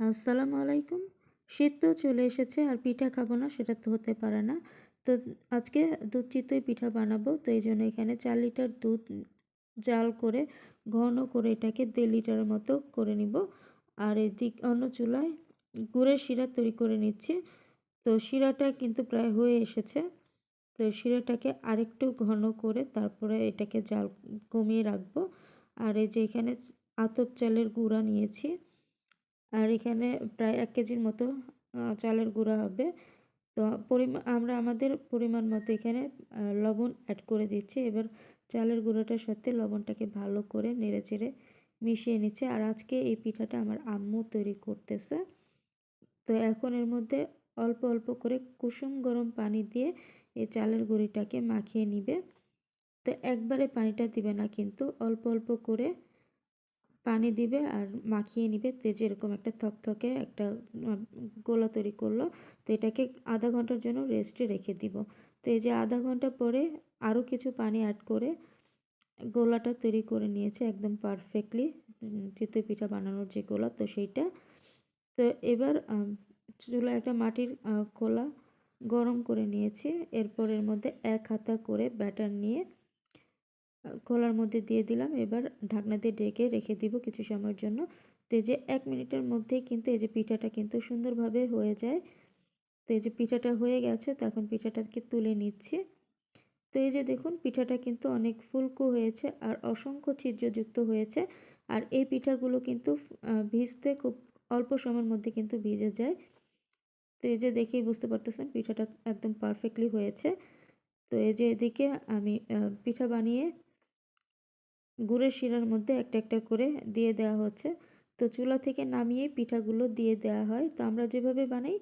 আসসালামু আলাইকুম। শীত তো চলে এসেছে আর পিঠা খাব না, সেটা তো হতে পারে না। তো আজকে দুধ চিতই পিঠা বানাবো, তো এই জন্য এখানে চার লিটার দুধ জাল করে, ঘন করে এটাকে দেড় লিটারের মতো করে নিব। আর এদিক অন্য চুলায় গুড়ের শিরা তৈরি করে নিচ্ছি। তো শিরাটা কিন্তু প্রায় হয়ে এসেছে। তো শিরাটাকে আরেকটু ঘন করে তারপরে এটাকে জাল কমিয়ে রাখব। আর এই যে এখানে আতপ চালের গুঁড়া নিয়েছি। আর এখানে প্রায় এক কেজির মতো চালের গুঁড়া হবে। তো পরিমাণ আমরা আমাদের পরিমাণ মতো এখানে লবণ অ্যাড করে দিচ্ছি। এবার চালের গুঁড়োটার সাথে লবণটাকে ভালো করে নেড়ে চেড়ে মিশিয়ে নিচ্ছে। আর আজকে এই পিঠাটা আমার আম্মু তৈরি করতেছে। তো এখন এর মধ্যে অল্প অল্প করে কুসুম গরম পানি দিয়ে এই চালের গুঁড়িটাকে মাখিয়ে নিবে। তো একবারে পানিটা দিবে না, কিন্তু অল্প অল্প করে পানি দিবে আর মাখিয়ে নিবে। তো যেরকম একটা থকথকে একটা গোলা তৈরি করল, তো এটাকে আধা ঘণ্টার জন্য রেস্টে রেখে দিব। তো এই যে আধা ঘণ্টা পরে আরও কিছু পানি অ্যাড করে গোলাটা তৈরি করে নিয়েছে একদম পারফেক্টলি চিতই পিঠা বানানোর যে গোলা, তো সেইটা। তো এবার চুলা একটা মাটির খোলা গরম করে নিয়েছি। এরপর এর মধ্যে এক হাতা করে ব্যাটার নিয়ে খোলার মধ্যে দিয়ে দিলাম। এবার ঢাকনা দিয়ে ডেকে রেখে দিব কিছু সময়ের জন্য। তো এই যে এক মিনিটের মধ্যেই কিন্তু এই যে পিঠাটা কিন্তু সুন্দরভাবে হয়ে যায়। তো এই যে পিঠাটা হয়ে গেছে, তো এখন পিঠাটাকে তুলে নিচ্ছি। তো এই যে দেখুন, পিঠাটা কিন্তু অনেক ফুলকো হয়েছে আর অসংখ্য ছিদ্রযুক্ত হয়েছে। আর এই পিঠাগুলো কিন্তু ভিজতে খুব অল্প সময়ের মধ্যে কিন্তু ভিজে যায়। তো এই যে দেখেই বুঝতে পারতেছেন, পিঠাটা একদম পারফেক্টলি হয়েছে। তো এই যে এদিকে আমি পিঠা বানিয়ে গুড়ের শিরার মধ্যে একটা একটা করে দিয়ে দেওয়া হচ্ছে। তো চুলা থেকে নামিয়ে পিঠাগুলো দিয়ে দেওয়া হয়। তো আমরা যেভাবে বানাই,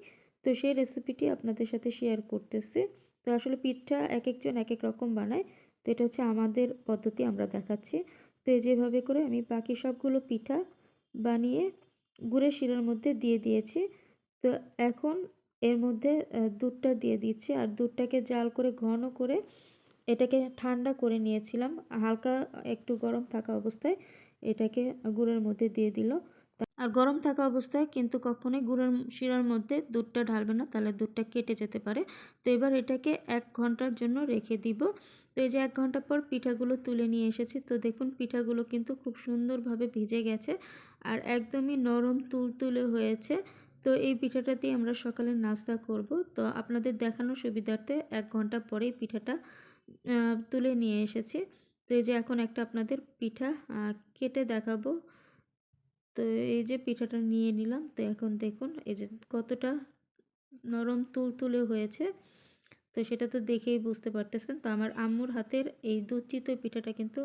তো সেই রেসিপিটি আপনাদের সাথে শেয়ার করতেছি। তো আসলে পিঠা এক একজন এক এক রকম বানায়। তো এটা হচ্ছে আমাদের পদ্ধতি, আমরা দেখাচ্ছি। তো এই যেভাবে করে আমি বাকি সবগুলো পিঠা বানিয়ে গুড়ের শিরার মধ্যে দিয়ে দিয়েছি। তো এখন এর মধ্যে দুধটা দিয়ে দিচ্ছি। আর দুধটাকে জাল করে, ঘন করে এটাকে ঠান্ডা করে নিয়েছিলাম। হালকা একটু গরম থাকা অবস্থায় এটাকে গুড়ের মধ্যে দিয়ে দিল। আর গরম থাকা অবস্থায় কিন্তু কখনোই গুড়ের শিরার মধ্যে দুধটা ঢালবে না, তাহলে দুধটা কেটে যেতে পারে। তো এবার এটাকে এক ঘণ্টার জন্য রেখে দিব। তো এই যে এক ঘণ্টা পর পিঠাগুলো তুলে নিয়ে এসেছি। তো দেখুন পিঠাগুলো কিন্তু খুব সুন্দরভাবে ভিজে গেছে আর একদমই নরম তুলতুলে হয়েছে। তো এই পিঠাটা দিয়ে আমরা সকালে নাস্তা করব। তো আপনাদের দেখানোর সুবিধার্থে এক ঘণ্টা পরেই পিঠাটা তুলে নিয়ে এসেছি। তো এই যে এখন একটা আপনাদের পিঠা কেটে দেখাবো। তো এই যে পিঠাটা নিয়ে নিলাম। তো এখন দেখুন, এই যে কতটা নরম তুল তুলে হয়েছে। তো সেটা তো দেখেই বুঝতে পারতেছেন। তো আমার আম্মুর হাতের এই দুধ চিতই পিঠাটা কিন্তু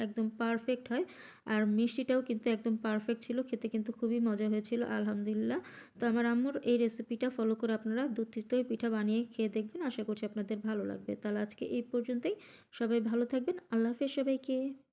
একদম পারফেক্ট হয়। আর মিষ্টিটাও কিন্তু একদম পারফেক্ট ছিল, খেতে কিন্তু খুবই মজা হয়েছিল, আলহামদুলিল্লাহ। তো আমার আম্মুর এই রেসিপিটা ফলো করে আপনারা দুধ চিতই পিঠা বানিয়ে খেয়ে দেখবেন, আশা করছি আপনাদের ভালো লাগবে। তাহলে আজকে এই পর্যন্তই। সবাই ভালো থাকবেন, আল্লাহ হাফেজ সবাইকে।